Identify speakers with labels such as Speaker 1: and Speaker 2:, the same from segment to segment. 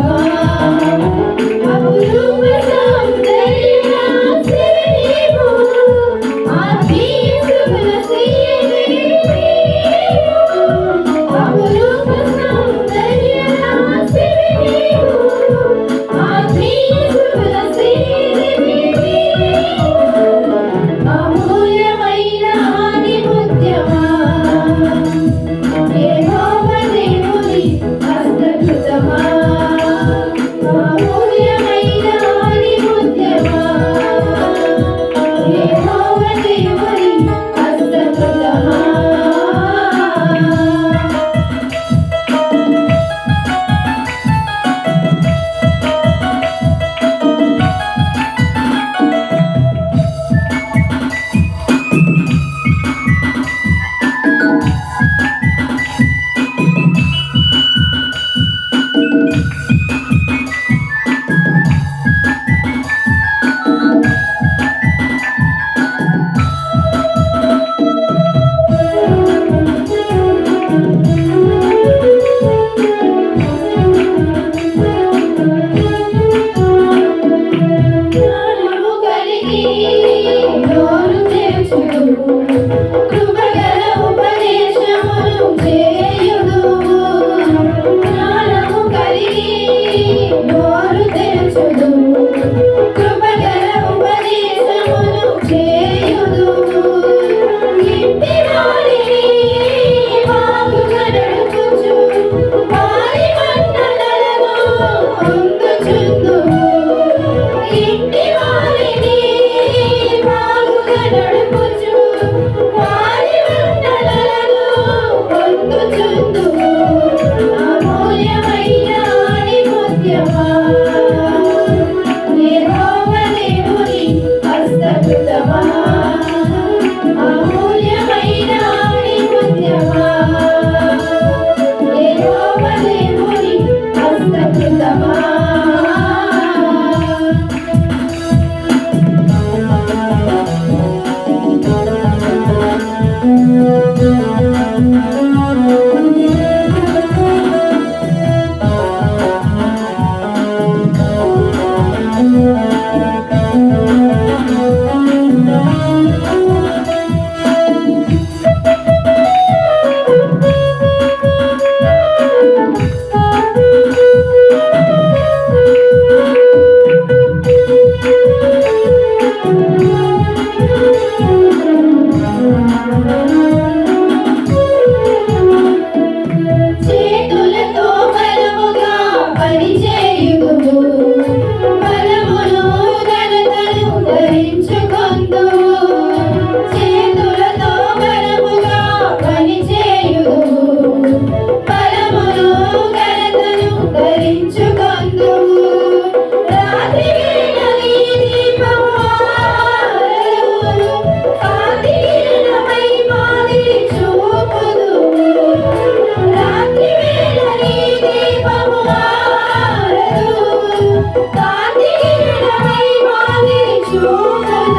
Speaker 1: Bye.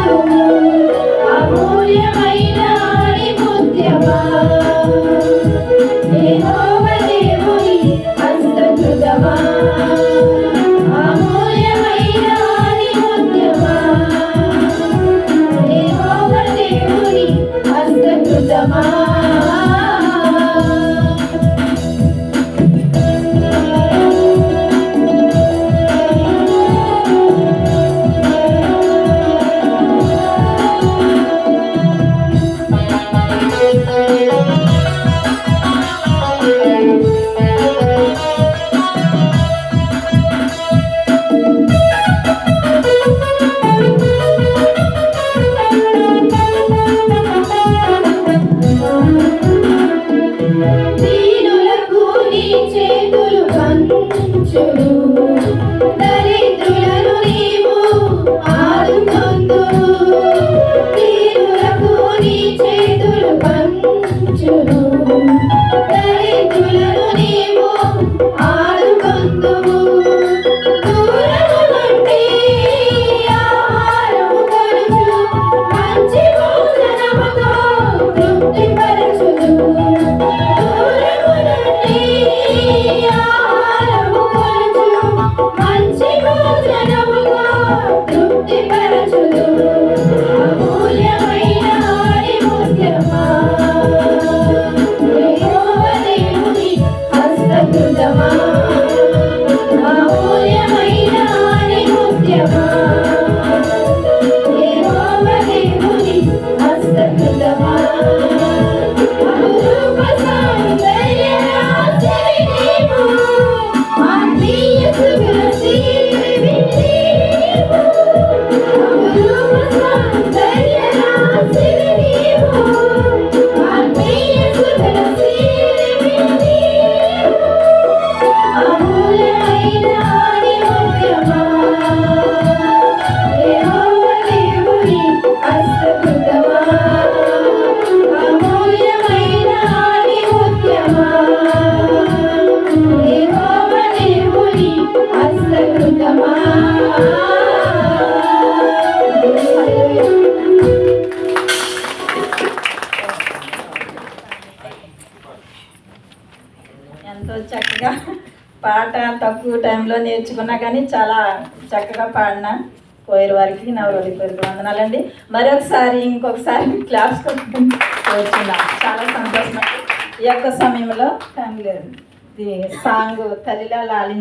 Speaker 1: Thank you. దీనులకు దరిద్రులను నీవు
Speaker 2: ఆదుకొందు Happy. పాట తక్కువ టైంలో నేర్చుకున్నా కానీ చాలా చక్కగా పాడిన పోయే వారికి నా హృదయపూర్వక వందనాలండి. మరొకసారి ఇంకొకసారి క్లాస్ కోరుచున్నాం. చాలా సంతోషం ఈ యొక్క సమయంలో ఫ్యామిలీ సాంగ్ తల్లిలా లాలించి